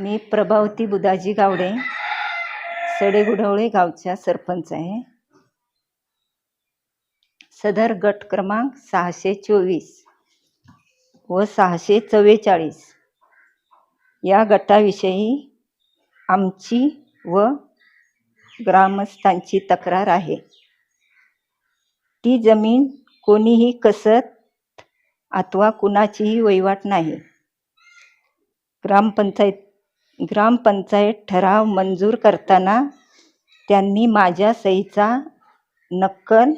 मी प्रभावती बुधाजी गावडे सडेगुडवळे गावच्या सरपंच आहे. सदर गट क्रमांक सहाशे चोवीस व सहाशे चव्वेचाळीस. या गटाविषयी आमची व ग्रामस्थांची तक्रार आहे. ती जमीन कोणीही कसत अथवा कुणाचीही वहिवाट नाही. ग्रामपंचायत ग्रामपंचायत ठराव मंजूर करताना त्यांनी माझ्या सहीचा नक्कल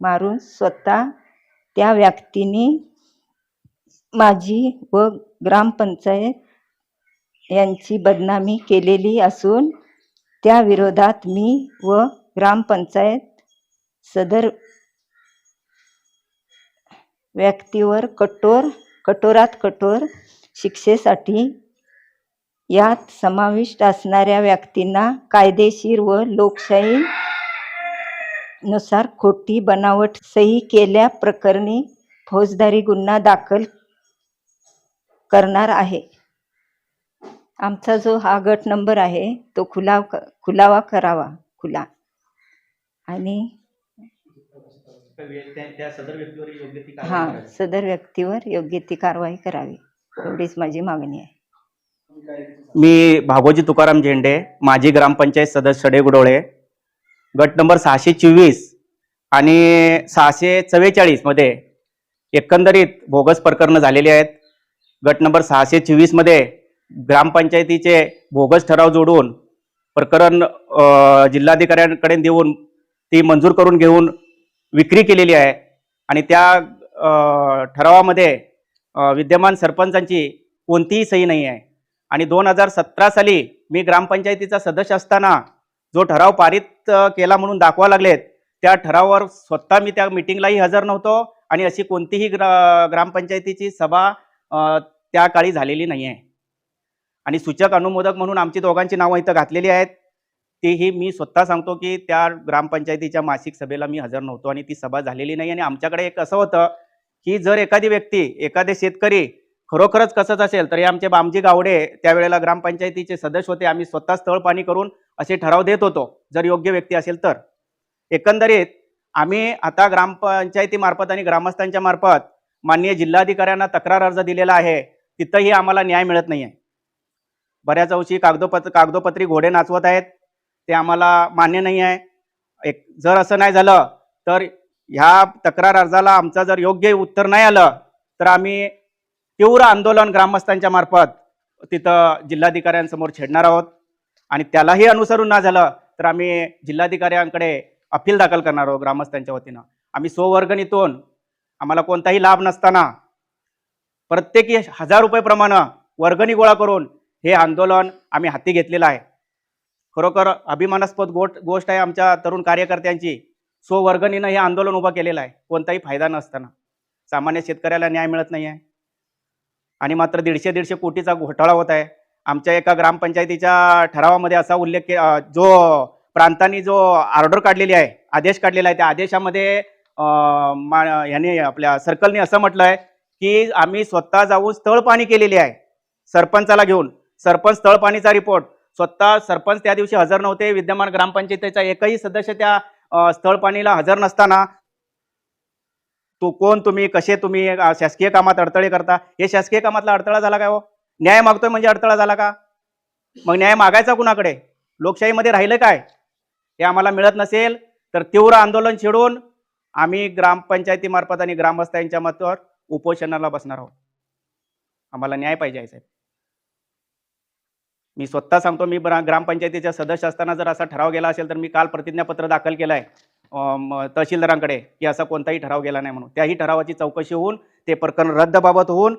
मारून स्वतः त्या व्यक्तीने माझी व ग्रामपंचायत यांची बदनामी केलेली असून त्या विरोधात मी व ग्रामपंचायत सदर व्यक्तीवर कठोर कठोरात कठोर शिक्षेसाठी यात समाविष्ट असणाऱ्या व्यक्तींना कायदेशीर व लोकशाही नुसार खोटी बनावट सही केल्या प्रकरणी फौजदारी गुन्हा दाखल करणार आहे. आमचा जो हा गट नंबर आहे तो खुलाव क खुलावा करावा खुला. आणि हां सदर व्यक्तीवर योग्य ती कारवाई करावी. एवढीच माझी मागणी आहे. मी भागोजी तुकाराम झेंडे माजी ग्रामपंचायत सदस्य सडेगुडोळे गट नंबर सहाशे चोवीस आणि सहाशे चव्वेचाळीसमध्ये एकंदरीत बोगस प्रकरणं झालेली आहेत. गट नंबर सहाशे चोवीसमध्ये ग्रामपंचायतीचे बोगस ठराव जोडून प्रकरण जिल्हाधिकाऱ्यांकडे देऊन ती मंजूर करून घेऊन विक्री केलेली आहे. आणि त्या ठरावामध्ये विद्यमान सरपंचांची कोणतीही सही नाही आहे. आणि दोन हजार सतरा साली मी ग्रामपंचायतीचा सदस्य असताना जो ठराव पारित केला म्हणून दाखवा लागलेत त्या ठरावावर स्वतः मी त्या मिटिंगलाही हजर नव्हतो आणि अशी कोणतीही ग्रा ग्रामपंचायतीची सभा त्या काळी झालेली नाही आहे आणि सूचक अनुमोदक म्हणून आमची दोघांची नावं इथं घातलेली आहेत. तेही मी स्वतः सांगतो की त्या ग्रामपंचायतीच्या मासिक सभेला मी हजर नव्हतो आणि ती सभा झालेली नाही. आणि आमच्याकडे एक असं होतं की जर एखादी व्यक्ती एखादे शेतकरी खरोखरच कसंच असेल तर हे आमचे बामजी गावडे त्यावेळेला ग्रामपंचायतीचे सदस्य होते. आम्ही स्वतः स्थळ पाणी करून असे ठराव देत होतो. जर योग्य व्यक्ती असेल तर. एकंदरीत आम्ही आता ग्रामपंचायतीमार्फत आणि ग्रामस्थांच्या मार्फत माननीय जिल्हाधिकाऱ्यांना तक्रार अर्ज दिलेला आहे. तिथंही आम्हाला न्याय मिळत नाही आहे बऱ्याच अंशी कागदोपत्र कागदोपत्री घोडे नाचवत आहेत. ते आम्हाला मान्य नाही आहे एक जर असं नाही झालं तर ह्या तक्रार अर्जाला आमचं जर योग्य उत्तर नाही आलं तर आम्ही तीव्र आंदोलन ग्रामस्थांच्या मार्फत तिथं जिल्हाधिकाऱ्यांसमोर छेडणार आहोत. आणि त्यालाही अनुसरून ना झालं तर आम्ही जिल्हाधिकाऱ्यांकडे अपील दाखल करणार आहोत ग्रामस्थांच्या वतीनं. आम्ही स्ववर्गणीतून आम्हाला कोणताही लाभ नसताना प्रत्येकी हजार रुपयेप्रमाणे वर्गणी गोळा करून हे आंदोलन आम्ही हाती घेतलेलं आहे. खरोखर अभिमानास्पद गोट गोष्ट आहे आमच्या तरुण कार्यकर्त्यांची. स्ववर्गणीनं हे आंदोलन उभं केलेलं आहे. कोणताही फायदा नसताना. सामान्य शेतकऱ्याला न्याय मिळत नाही आहे आणि मात्र दीडशे दीडशे कोटीचा घोटाळा होत आहे. आमच्या एका ग्रामपंचायतीच्या ठरावामध्ये असा उल्लेख के जो प्रांतांनी जो ऑर्डर काढलेली आहे आदेश काढलेला आहे त्या आदेशामध्ये मा- ह्याने आपल्या सर्कलने असं म्हटलं आहे की आम्ही स्वतः जाऊन स्थळपाणी केलेली आहे सरपंचाला घेऊन. सरपंच स्थळ पाणीचा रिपोर्ट स्वतः सरपंच त्या दिवशी हजर नव्हते विद्यमान ग्रामपंचायतीचा एकही सदस्य त्या स्थळपाणीला हजर नसताना तो कोण तुम्ही? कसे तुम्ही? शासकीय कामात अडथळे करता? हे शासकीय कामातला अडथळा झाला काय हो? न्याय मागतोय म्हणजे अडथळा झाला का? मग न्याय मागायचा कुणाकडे? लोकशाहीमध्ये राहिलं काय? हे आम्हाला मिळत नसेल तर तीव्र आंदोलन छेडून आम्ही ग्रामपंचायतीमार्फत आणि ग्रामस्थांच्या मतावर उपोषणाला बसणार आहोत. आम्हाला न्याय पाहिजे आहे साहेब. मी स्वतः सांगतो मी ग्रामपंचायतीच्या ग्रामपंचायतीचा सदस्य असताना जर असा ठराव गेला असेल तर मी काल प्रतिज्ञापत्र दाखल केलं आहे तहसीलदारांकडे की असा कोणताही ठराव गेला नाही म्हणून. त्याही ठरावाची चौकशी होऊन ते प्रकरण रद्दबाबत होऊन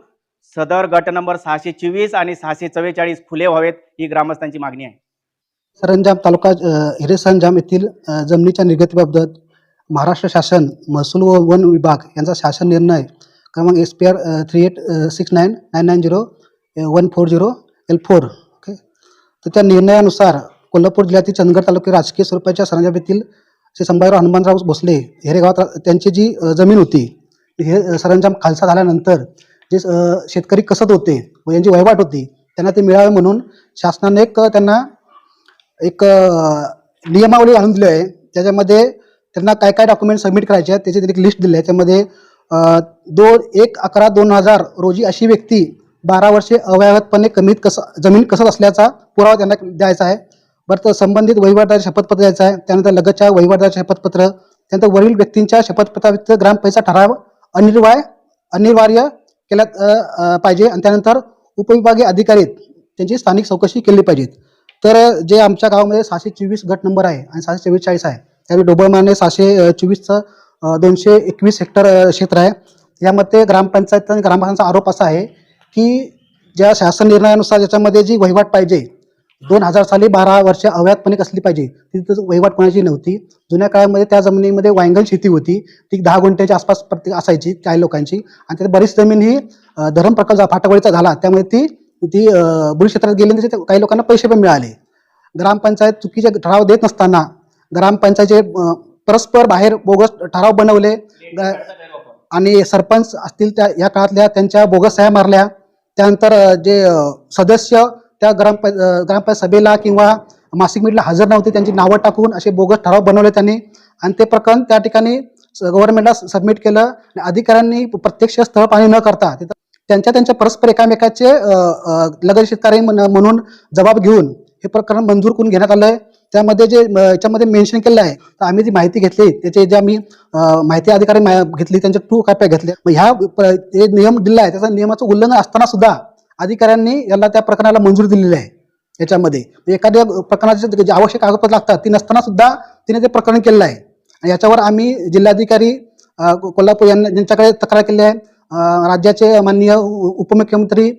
सदर गट नंबर सहाशे चोवीस आणि सहाशे चव्वेचाळीस फुले व्हावेत ही ग्रामस्थांची मागणी आहे. सरंजाम तालुका अ, हिरेसरंजाम येथील जमिनीच्या निर्गतीबाबत महाराष्ट्र शासन महसूल व वन विभाग यांचा शासन निर्णय क्रमांक S P R three eight six nine nine nine zero one four zero L four okay. तर त्या निर्णयानुसार कोल्हापूर जिल्ह्यातील चंदगड तालुक्यात राजकीय स्वरूपाच्या सरंजाम येथील श्री संभाजीराव हनुमानराव भोसले हेरे गावात त्यांची जी जमीन होती हे सरंजाम खालसा झाल्यानंतर जे शेतकरी कसत होते व यांची वहिवाट होती त्यांना ते मिळावे म्हणून शासनाने एक त्यांना एक नियमावली आणून दिली आहे. त्याच्यामध्ये त्यांना काय काय डॉक्युमेंट सबमिट करायचे आहेत त्याची त्यांनी एक लिस्ट दिली आहे. त्यामध्ये दोन एक अकरा दोन हजार रोजी अशी व्यक्ती बारा वर्षे अव्याहतपणे कमीत कसं जमीन कसत असल्याचा पुरावा त्यांना द्यायचा आहे. बरं तर संबंधित वहिवाटदार शपथपत्र द्यायचं आहे. त्यानंतर लगतच्या वहिवाटदार शपथपत्र. त्यानंतर वरील व्यक्तींच्या शपथपत्राव्यतिरिक्त ग्रामपंचायतचा ठराव अनिर्वाय अनिवार्य केला पाहिजे. आणि त्यानंतर उपविभागीय अधिकारी त्यांची स्थानिक चौकशी केली पाहिजे. तर जे आमच्या गावामध्ये सहाशे चोवीस गट नंबर आहे आणि सहाशे चव्वेचाळीस आहे. त्यावेळी डोबळमाने सहाशे चोवीसचं दोनशे एकवीस हेक्टर क्षेत्र आहे. यामध्ये ग्रामपंचायत आणि ग्रामपंचायतचा आरोप असा आहे की ज्या शासन निर्णयानुसार ज्याच्यामध्ये जी वहिवाट पाहिजे दोन हजार साली बारा वर्ष अवैधपणे कसली पाहिजे? तिथं वहिवाट कोणाची नव्हती. जुन्या काळामध्ये त्या जमिनीमध्ये वायंगल शेती होती. ती दहा गुंठ्याच्या आसपास प्रत्येक असायची काही लोकांची. आणि त्यात बरीच जमीन ही अ, धरण प्रकल्प फाटावळीचा झाला. त्यामुळे ती ती अ, क्षेत्रात गेली त्याचे काही लोकांना पैसे पण मिळाले. ग्रामपंचायत चुकीचे ठराव देत नसताना ग्रामपंचायतचे जे परस्पर बाहेर बोगस ठराव बनवले. ग- आणि सरपंच असतील त्या या काळातल्या त्यांच्या बोगस सह्या मारल्या. त्यानंतर जे सदस्य त्या ग्रामपं ग्रामपंचायत सभेला किंवा मासिक मीटला हजर नव्हते त्यांची नावं टाकून असे बोगस ठराव बनवले त्यांनी. आणि ते प्रकरण त्या ठिकाणी गव्हर्नमेंटला सबमिट केलं आणि अधिकाऱ्यांनी प्रत्यक्ष स्थळ पाणी न करता तिथं त्यांच्या त्यांच्या परस्पर एकामेकाचे अ, लगत शेतकरी म्हणून जबाब घेऊन हे प्रकरण मंजूर करून घेण्यात आलं आहे त्यामध्ये जे याच्यामध्ये मेन्शन केलं आहे तर आम्ही जी माहिती घेतली त्याचे जे आम्ही माहिती अधिकारी घेतली त्यांच्या टू कॉप्या घेतल्या ह्या जे नियम दिला आहे त्याचा नियमाचं उल्लंघन असताना सुद्धा अधिकाऱ्यांनी याला त्या प्रकरणाला मंजुरी दिलेली आहे याच्यामध्ये. म्हणजे एखाद्या प्रकरणाचे जे आवश्यक कागदपत्र लागतात ती नसताना सुद्धा तिने ते प्रकरण केलेलं आहे. आणि याच्यावर आम्ही जिल्हाधिकारी कोल्हापूर यांना यांच्याकडे तक्रार केली आहे. राज्याचे माननीय उपमुख्यमंत्री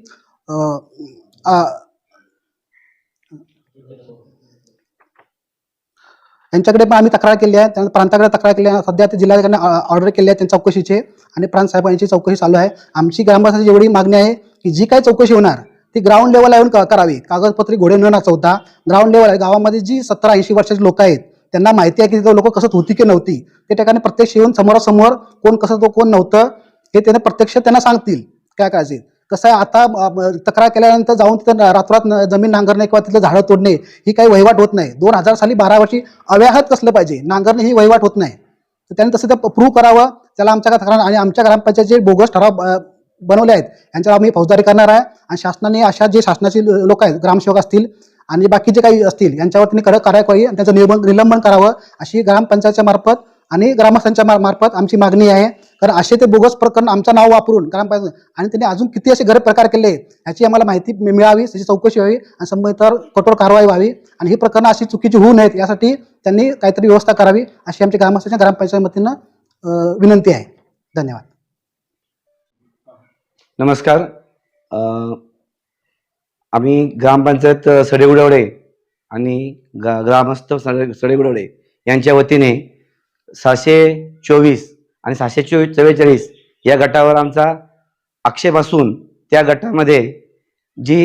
यांच्याकडे पण आम्ही तक्रार केली आहे. त्यानंतर प्रांताकडे तक्रार केली आहे. सध्या ते जिल्हाधिकाऱ्यांना ऑर्डर केली आहे त्यांच्या चौकशीचे. आणि प्रांत साहेबांची चौकशी चालू आहे. आमची ग्रामस्थांची एवढी मागणी आहे की जी काही चौकशी होणार ती ग्राउंड लेवलला येऊन क- करावी. कागदपत्री घोडे न नाचवता ग्राउंड लेवल आहे. गावामध्ये जी सतरा ऐंशी वर्षाची लोक आहेत त्यांना माहिती आहे की तिथं लोक कसं होती की नव्हती. ते ठिकाणी प्रत्यक्ष येऊन समोरासमोर कोण कसं तो कोण नव्हतं हे त्यांना प्रत्यक्ष त्यांना सांगतील. काय करायचे कसं आहे आता तक्रार केल्यानंतर जाऊन तिथं रात्रात जमीन नांगरणे किंवा तिथलं झाडं तोडणे ही काही वहिवाट होत नाही. दोन हजार साली बारा वर्षी अव्याहत कसलं पाहिजे? नांगरणे ही वहिवाट होत नाही. तर त्यांनी तसं ते प्रूव्ह करावं. त्याला आमच्या तक्रार आणि आमच्या ग्रामपंचायतचे बोगस ठराव बनवले आहेत. यांच्यावर आम्ही फौजदारी करणार आहे आणि शासनाने अशा जे शासनाचे लोक आहेत ग्रामसेवक असतील आणि बाकीचे काही असतील यांच्यावर त्यांनी कडक कारवाई आणि त्यांचं निलंबन निलंबन करावं अशी ग्रामपंचायतच्या मार्फत आणि ग्रामस्थांच्या मार्फत आमची मागणी आहे. कारण असे ते बोगस प्रकरण आमचं नाव वापरून ग्रामपंचायत आणि त्यांनी अजून किती असे गैर प्रकार केले याची आम्हाला माहिती मिळावी त्याची चौकशी व्हावी आणि संबंधितावर कठोर कारवाई व्हावी आणि ही प्रकरणं अशी चुकीची होऊ नयेत यासाठी त्यांनी काहीतरी व्यवस्था करावी अशी आमच्या ग्रामस्थांच्या ग्रामपंचायत वतीनं विनंती आहे. धन्यवाद. नमस्कार. आम्ही ग्रामपंचायत अ, सडेगुडवडे आणि गा ग्रामस्थ सडे सडेगुडवडे यांच्या वतीने सहाशे चोवीस आणि सहाशे चोवीस चव्वेचाळीस या गटावर आमचा आक्षेप असून त्या गटामध्ये जी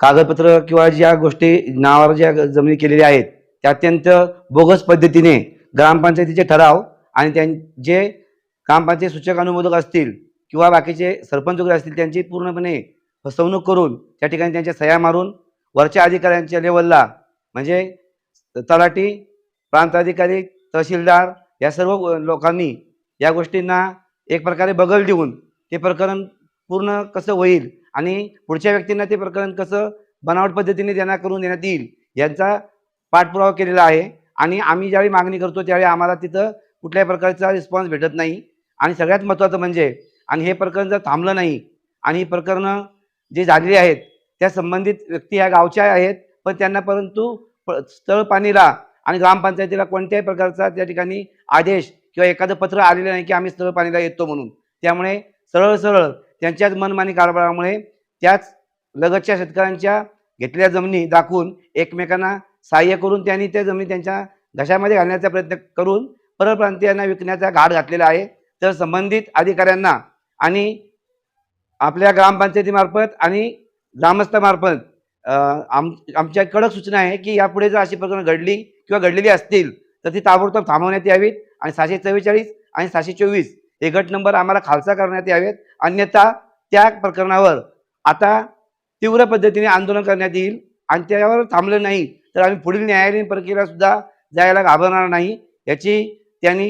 कागदपत्र किंवा ज्या गोष्टी नावावर ज्या जमिनी केलेल्या आहेत त्या अत्यंत बोगस पद्धतीने ग्रामपंचायतीचे ठराव आणि त्यां जे ग्रामपंचायत सूचक अनुमोदक असतील किंवा बाकीचे सरपंच वगैरे असतील त्यांची पूर्णपणे फसवणूक करून त्या ठिकाणी त्यांच्या सह्या मारून वरच्या अधिकाऱ्यांच्या लेवलला म्हणजे तलाठी प्रांताधिकारी तहसीलदार या सर्व लोकांनी या गोष्टींना एक प्रकारे बगल देऊन ते प्रकरण पूर्ण कसं होईल आणि पुढच्या व्यक्तींना ते प्रकरण कसं बनावट पद्धतीने त्यांना करून देण्यात येईल यांचा पाठपुरावा केलेला आहे. आणि आम्ही ज्यावेळी मागणी करतो त्यावेळी आम्हाला तिथं कुठल्याही प्रकारचा रिस्पॉन्स भेटत नाही. आणि सगळ्यात महत्त्वाचं म्हणजे आणि हे प्रकरण जर थांबलं नाही आणि ही प्रकरणं जी झालेली आहेत त्या संबंधित व्यक्ती ह्या गावच्या आहेत पण त्यांना परंतु प- स्थळ पाणीला आणि ग्रामपंचायतीला कोणत्याही प्रकारचा त्या ठिकाणी आदेश किंवा एखादं पत्र आलेलं नाही की आम्ही स्थळ पाणीला येतो म्हणून. त्यामुळे सरळ सरळ त्यांच्याच मनमानी कारभारामुळे त्याच लगतच्या शेतकऱ्यांच्या घेतलेल्या जमिनी दाखवून एकमेकांना सहाय्य करून त्यांनी त्या जमिनी त्यांच्या घशामध्ये घालण्याचा प्रयत्न करून परप्रांतीयांना विकण्याचा घाट घातलेला आहे. तर संबंधित अधिकाऱ्यांना आणि आपल्या ग्रामपंचायतीमार्फत आणि ग्रामस्थामार्फत आम आमच्या कडक सूचना आहे की यापुढे जर अशी प्रकरणं घडली किंवा घडलेली असतील तर ती ताबडतोब थांबवण्यात यावीत आणि सहाशे चव्वेचाळीस आणि सहाशे चोवीस हे गट नंबर आम्हाला खालसा करण्यात यावेत. अन्यथा त्या प्रकरणावर आता तीव्र पद्धतीने आंदोलन करण्यात येईल आणि त्यावर थांबलं नाही तर आम्ही पुढील न्यायालयीन प्रक्रियेला सुद्धा जायला घाबरणार नाही. याची त्यांनी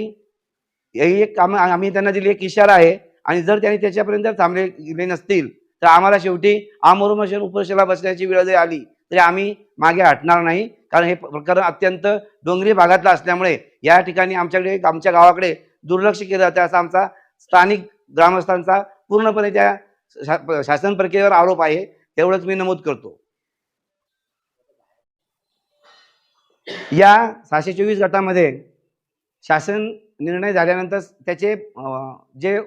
हे एक आम्ही त्यांना दिली एक इशारा आहे आणि जर त्यांनी त्याच्यापर्यंत जर थांबले गेले नसतील तर आम्हाला शेवटी आमरुमशन उपरशेला बसण्याची वेळ जरी आली तरी आम्ही मागे हटणार नाही. कारण हे प्रकरण अत्यंत डोंगरी भागातलं असल्यामुळे या ठिकाणी आमच्याकडे आमच्या गावाकडे दुर्लक्ष केलं जातं. असा आमचा स्थानिक ग्रामस्थांचा पूर्णपणे त्या शा- शासन प्रक्रियेवर आरोप आहे. तेवढंच मी नमूद करतो. या सहाशे चोवीस गटामध्ये शासन निर्णय झाल्यानंतर त्याचे जे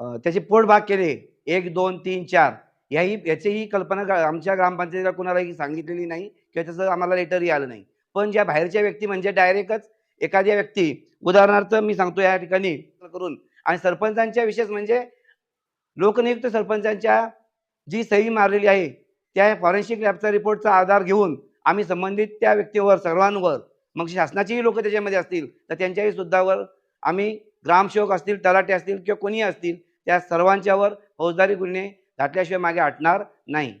त्याचे पोटभाग केले. एक दोन तीन चार. याही याचीही कल्पना आमच्या ग्रामपंचायतीला कुणालाही सांगितलेली नाही किंवा त्याचं आम्हाला लेटरही आलं नाही. पण ज्या बाहेरच्या व्यक्ती म्हणजे डायरेक्टच एखाद्या व्यक्ती उदाहरणार्थ मी सांगतो या ठिकाणी करून. आणि सरपंचांच्या विशेष म्हणजे लोकनियुक्त सरपंचांच्या जी सही मारलेली आहे त्या फॉरेन्सिक लॅबचा रिपोर्टचा आधार घेऊन आम्ही संबंधित त्या व्यक्तीवर सर्वांवर मग शासनाचेही लोक त्याच्यामध्ये असतील तर त्यांच्याही सुद्धावर आम्ही ग्रामसेवक असतील तलाटे असतील किंवा कोणी असतील त्या सर्वांच्यावर फौजदारी गुन्हे घातल्याशिवाय मागे हटणार नाही.